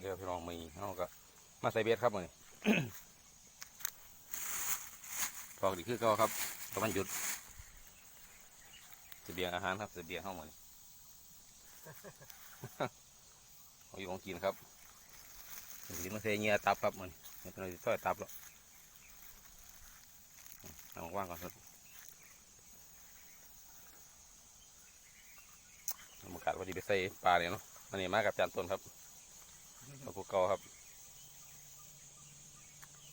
วัสดีครับพี่น้องมีเขาก็มาใส่เบ็ดครับมือนี้พอกดีคือเก็ครับตะวันหยุดเสบียงอาหารครับเสบียงเข้ามือเอาอยู่ของกินครับถึงมาเสียเงียตับครับมือเนี่ยเป็นอะไรซอยตับแล้วเอาว่างก่อนครับรรยากาศวันนี้ไปใส่ปลาเนี่ยเนาะอันนี้มากับจานต้นครับ กับพวกเก่าครับ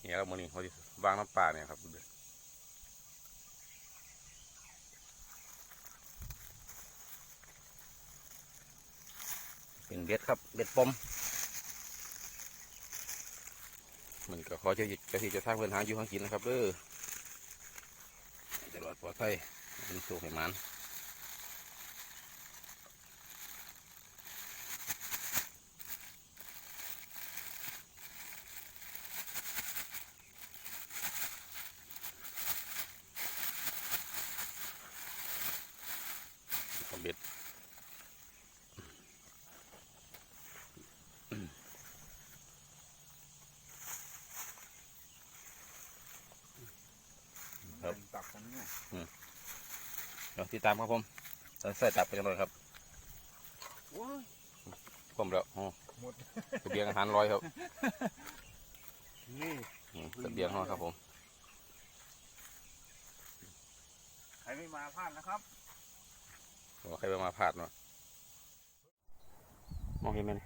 นี่ครับมือนี้เขาจะวางน้ำปลาเนี่ยครับเดเป็นเบ็ดครับเบ็ดปมมันก็ขอเจ้าหยิเจ้าที่จะสร้างเพื่อนหาอยู่หากินนะครับเด้อให้ตลอดปลอดภัยเป็นสุขให้มัน ผมเบ็ดครับ ตักกัน เนี่ยเดี๋ยวติดตามครับผมใส่ตับไปจังเลยครับโอ้ยผมแล้วอ๋อหมดเสบียงอาหารร้อยครับนี่อืมเสบียงห้องครับผมใครไม่มาพลาดนะครับบอกใครไปมาพลาดเนาะมองเห็นไหมนี่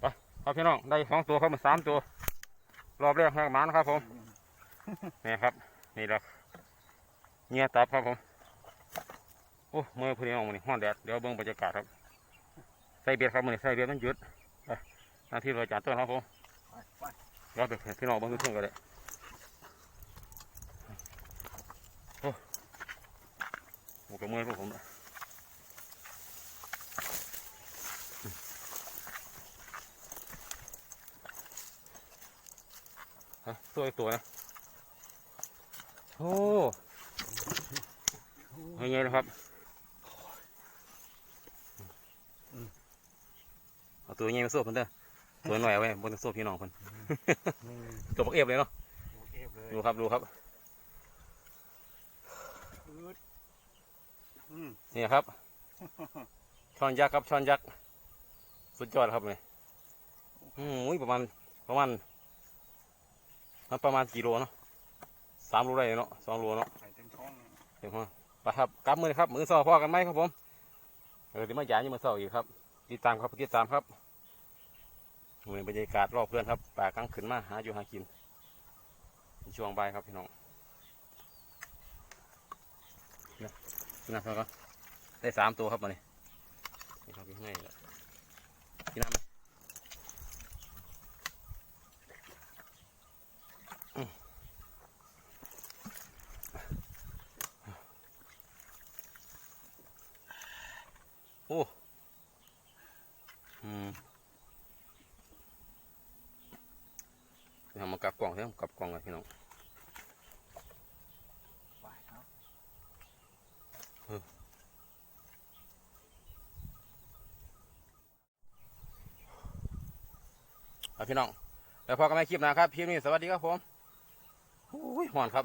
ไปครับพี่น้องได้สองตัวครับมาสามตัว รอบแรกแหกหมานะครับผมนี่ครับ นี่แหละ เงียตับครับผมโอ้เมื่อพี่น้องมันนี่ห้อนแดดเดี๋ยวเบิ่งบรรยากาศครับใส่เบียดครับมันนี่ใส่เบียดมันหยุดไปหน้าที่เราจานต้นครับผมไปไปเดี๋ยวไปพี่น้องเบิ่งทุกคนกันเลยโอ้โหกระเมื่อพวกผมนะฮะตัวอีกตัวนะโอ้ ยังไงนะครับเอาตัวใหญ่มาสู้เพิ่นเด้อตัวหน่อยเอาไว้บนสู้พี่น้องเพิ่นตัวบักเอฟเลยเนาะโอเคเลยดูครับดูครับอืดอืมนี่ครับช้อนยักษ์ครับช้อนยักษ์สุดยอดครับเนี่ยอืมอุ้ยประมาณประมาณมันประมาณกี่โลเนาะสามโลได้เนาะสองโลเนาะไข่เต็มท้อง ไปครับกลับมือครับมือสอพ่อกันไหมครับผมเออที่มาหยายังมือสองอีกครับติดตามครับติดตามครับมือบรรยากาศรอบเพื่อนครับป่ากลางขึ้นมาหาอยู่หากินช่วงบ่ายครับพี่น้องนะนะครับได้สามตัวครับมาเนี่ยนี่ครับพี่ให้ละกินน้ำไหมอืม โอ้อืมเดี๋ยวเอามากลับกล่องเดี๋ยวกลับกล่องกันพี่น้องไปครับพี่น้อง แล้วพอกันในคลิปนะครับพี่นี่สวัสดีครับผมโอ้ยหอนครับ